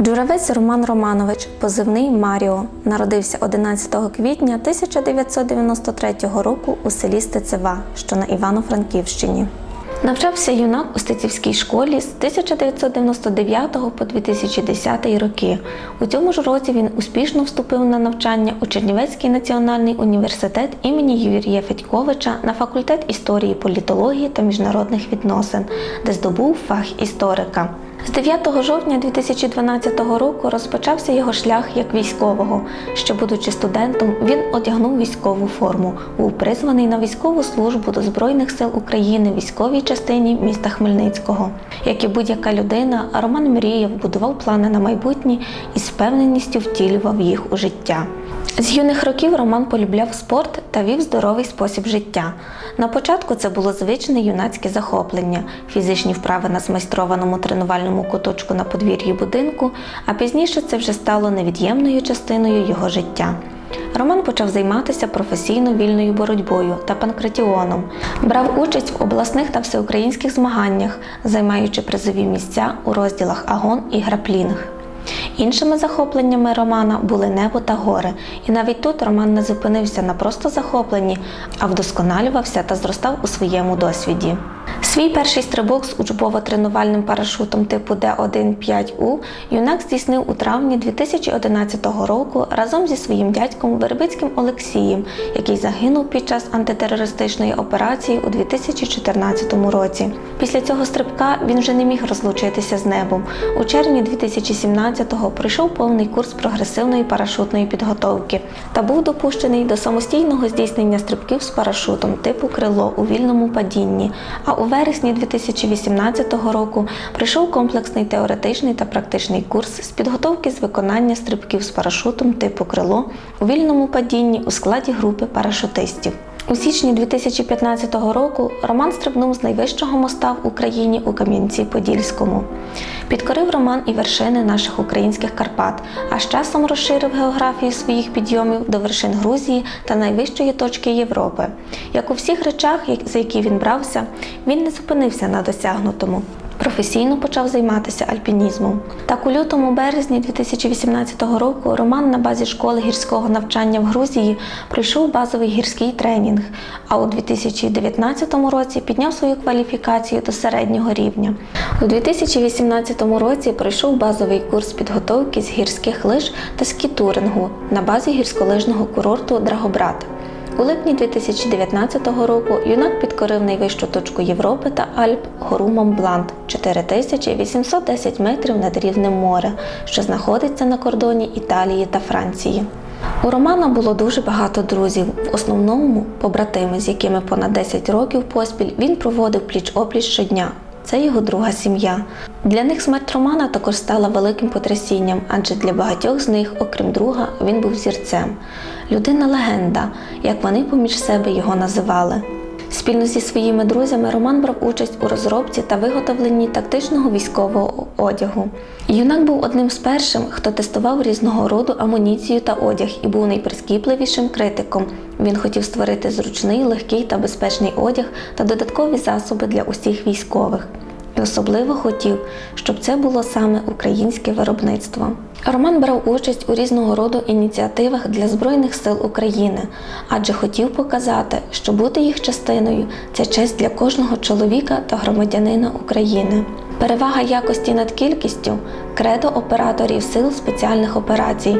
Джуравець Роман Романович, позивний Маріо, народився 11 квітня 1993 року у селі Стецева, що на Івано-Франківщині. Навчався юнак у Стецівській школі з 1999 по 2010 роки. У цьому ж році він успішно вступив на навчання у Чернівецький національний університет імені Юрія Федьковича на факультет історії, політології та міжнародних відносин, де здобув фах історика. З 9 жовтня 2012 року розпочався його шлях як військового. Ще будучи студентом, він одягнув військову форму, був призваний на військову службу до Збройних сил України військовій частині міста Хмельницького. Як і будь-яка людина, Роман мріяв, будував плани на майбутнє і з впевненістю втілював їх у життя. З юних років Роман полюбляв спорт та вів здоровий спосіб життя. На початку це було звичне юнацьке захоплення, фізичні вправи на змайстрованому тренувальному куточку на подвір'ї будинку, а пізніше це вже стало невід'ємною частиною його життя. Роман почав займатися професійно вільною боротьбою та панкратіоном, брав участь в обласних та всеукраїнських змаганнях, займаючи призові місця у розділах агон і граплінг. Іншими захопленнями Романа були небо та гори, і навіть тут Роман не зупинився на просто захопленні, а вдосконалювався та зростав у своєму досвіді. Свій перший стрибок з учбово-тренувальним парашутом типу Д1-5У юнак здійснив у травні 2011 року разом зі своїм дядьком Вербицьким Олексієм, який загинув під час антитерористичної операції у 2014 році. Після цього стрибка він вже не міг розлучитися з небом. У червні 2017-го пройшов повний курс прогресивної парашутної підготовки та був допущений до самостійного здійснення стрибків з парашутом типу крило у вільному падінні. А у вересні 2018 року пройшов комплексний теоретичний та практичний курс з підготовки з виконання стрибків з парашутом типу крило у вільному падінні у складі групи парашутистів. У січні 2015 року Роман стрибнув з найвищого моста в Україні у Кам'янці-Подільському. Підкорив Роман і вершини наших українських Карпат, а з часом розширив географію своїх підйомів до вершин Грузії та найвищої точки Європи. Як у всіх речах, за які він брався, він не зупинився на досягнутому. Професійно почав займатися альпінізмом. Так у лютому березні 2018 року Роман на базі школи гірського навчання в Грузії пройшов базовий гірський тренінг, а у 2019 році підняв свою кваліфікацію до середнього рівня. У 2018 році пройшов базовий курс підготовки з гірських лиж та скітурингу на базі гірськолижного курорту Драгобрат. У липні 2019 року юнак підкорив найвищу точку Європи та Альп гору Монблант 4810 метрів над рівнем моря, що знаходиться на кордоні Італії та Франції. У Романа було дуже багато друзів, в основному побратими, з якими понад 10 років поспіль він проводив пліч-опліч щодня. Це його друга сім'я. Для них смерть Романа також стала великим потрясінням, адже для багатьох з них, окрім друга, він був зірцем. Людина легенда, як вони поміж себе його називали. Спільно зі своїми друзями Роман брав участь у розробці та виготовленні тактичного військового одягу. Юнак був одним з першим, хто тестував різного роду амуніцію та одяг і був найприскіпливішим критиком. Він хотів створити зручний, легкий та безпечний одяг та додаткові засоби для усіх військових. І особливо хотів, щоб це було саме українське виробництво. Роман брав участь у різного роду ініціативах для Збройних сил України, адже хотів показати, що бути їх частиною це честь для кожного чоловіка та громадянина України. Перевага якості над кількістю кредо операторів сил спеціальних операцій.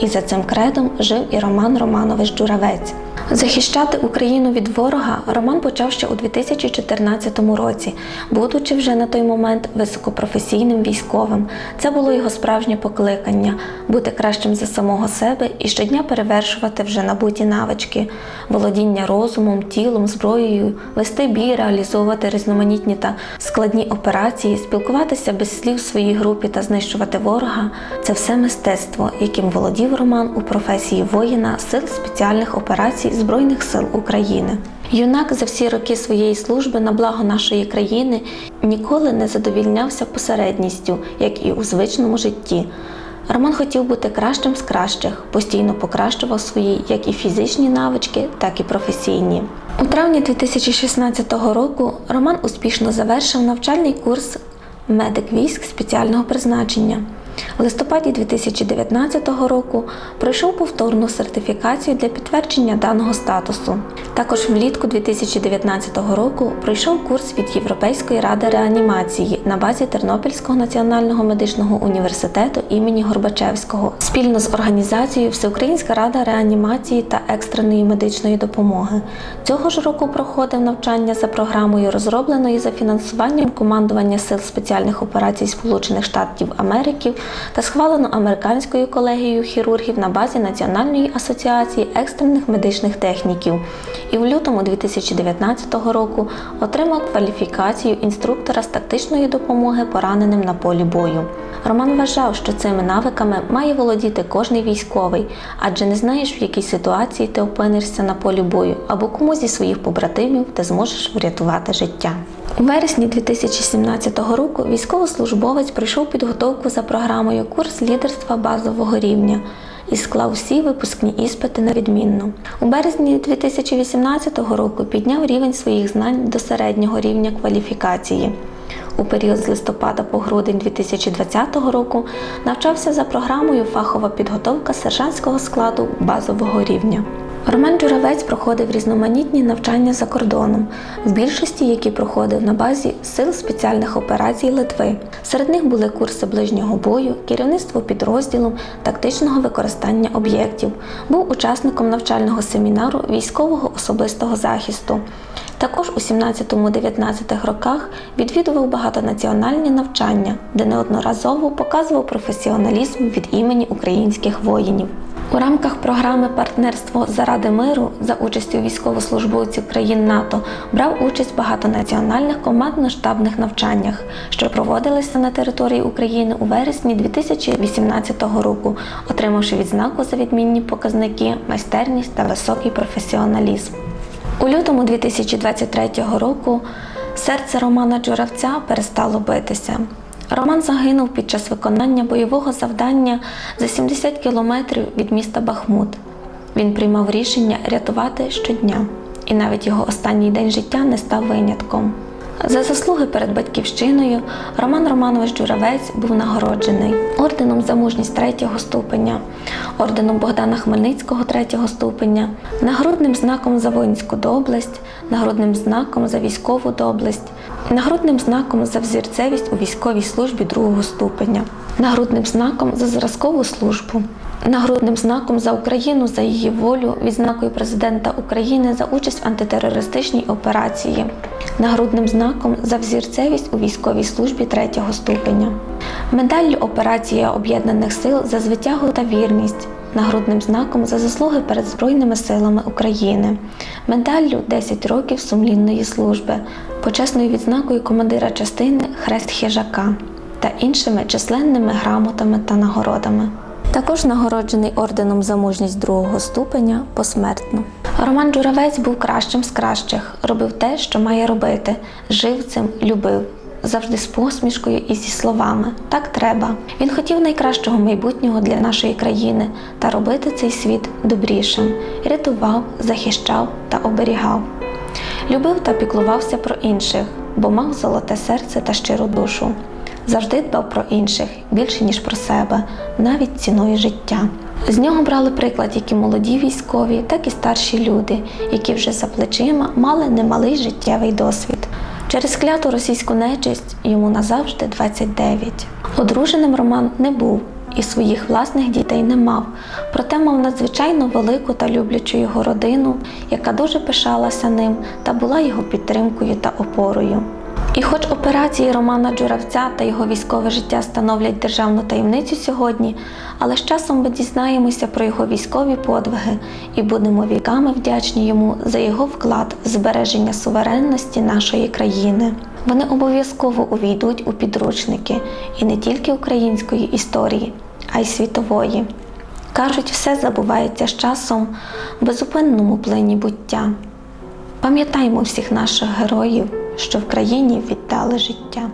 І за цим кредом жив і Роман Романович Джуравець. Захищати Україну від ворога Роман почав ще у 2014 році, будучи вже на той момент високопрофесійним військовим. Це було його справжнє покликання бути кращим за самого себе і щодня перевершувати вже набуті навички, володіння розумом, тілом, зброєю, вести бій, реалізовувати різноманітні та складні операції, спілкуватися без слів в своїй групі та знищувати ворога це все мистецтво, яким володів Роман у професії воїна сил спеціальних операцій Збройних сил України. Юнак за всі роки своєї служби на благо нашої країни ніколи не задовільнявся посередністю, як і у звичному житті. Роман хотів бути кращим з кращих, постійно покращував свої як і фізичні навички, так і професійні. У травні 2016 року Роман успішно завершив навчальний курс медик військ спеціального призначення. Листопаді 2019 року пройшов повторну сертифікацію для підтвердження даного статусу. Також влітку 2019 року пройшов курс від Європейської ради реанімації на базі Тернопільського національного медичного університету імені Горбачевського спільно з організацією Всеукраїнська рада реанімації та екстреної медичної допомоги. Цього ж року проходив навчання за програмою, розробленої за фінансуванням командування сил спеціальних операцій Сполучених Штатів Америки та схвалено американською колегією хірургів на базі Національної асоціації екстрених медичних техніків. І в лютому 2019 року отримав кваліфікацію інструктора з тактичної допомоги пораненим на полі бою. Роман вважав, що цими навиками має володіти кожний військовий, адже не знаєш, в якій ситуації ти опинишся на полі бою або кому зі своїх побратимів ти зможеш врятувати життя. У вересні 2017 року військовослужбовець пройшов підготовку за програмою курс лідерства базового рівня і склав всі випускні іспити на відмінно. У березні 2018 року підняв рівень своїх знань до середнього рівня кваліфікації. У період з листопада по грудень 2020 року навчався за програмою фахова підготовка сержантського складу базового рівня. Роман Джуравець проходив різноманітні навчання за кордоном, в більшості які проходив на базі сил спеціальних операцій Литви. Серед них були курси ближнього бою, керівництво підрозділом, тактичного використання об'єктів. Був учасником навчального семінару військового особистого захисту. Також у 17-19 роках відвідував багатонаціональні навчання, де неодноразово показував професіоналізм від імені українських воїнів. У рамках програми Партнерство заради миру за участю військовослужбовців країн НАТО брав участь в багатонаціональних командно-штабних навчаннях, що проводилися на території України у вересні 2018 року, отримавши відзнаку за відмінні показники, майстерність та високий професіоналізм. У лютому 2023 року серце Романа Джуравця перестало битися. Роман загинув під час виконання бойового завдання за 70 кілометрів від міста Бахмут. Він приймав рішення рятувати щодня, і навіть його останній день життя не став винятком. За заслуги перед батьківщиною Роман Романович Джуравець був нагороджений орденом за мужність третього ступеня, орденом Богдана Хмельницького третього ступеня, нагрудним знаком за воїнську доблесть, нагрудним знаком за військову доблесть, нагрудним знаком за взірцевість у військовій службі другого ступеня, нагрудним знаком за зразкову службу. Нагрудним знаком за Україну за її волю, відзнакою президента України за участь в антитерористичній операції, нагрудним знаком за взірцевість у військовій службі третього ступеня, медаллю Операція Об'єднаних Сил за звитягу та вірність, нагрудним знаком за заслуги перед Збройними силами України, медаллю 10 років сумлінної служби, почесною відзнакою командира частини Хрест Хижака та іншими численними грамотами та нагородами. Також нагороджений орденом за мужність другого ступеня посмертно. Роман Джуравець був кращим з кращих, робив те, що має робити, жив цим, любив. Завжди з посмішкою і зі словами так треба. Він хотів найкращого майбутнього для нашої країни та робити цей світ добрішим, рятував, захищав та оберігав. Любив та піклувався про інших, бо мав золоте серце та щиру душу завжди дбав про інших більше ніж про себе, навіть ціною життя. З нього брали приклад як і молоді військові, так і старші люди, які вже за плечима мали немалий життєвий досвід. Через кляту російську нечисть йому назавжди 29. Одруженим Роман не був і своїх власних дітей не мав, проте мав надзвичайно велику та люблячу його родину, яка дуже пишалася ним та була його підтримкою та опорою. І хоч операції Романа Джуравця та його військове життя становлять державну таємницю сьогодні, але з часом ми дізнаємося про його військові подвиги і будемо віками вдячні йому за його вклад в збереження суверенності нашої країни. Вони обов'язково увійдуть у підручники і не тільки української історії, а й світової. Кажуть, все забувається з часом в безупинному плині буття. Пам'ятаймо всіх наших героїв що в країні віддали життя.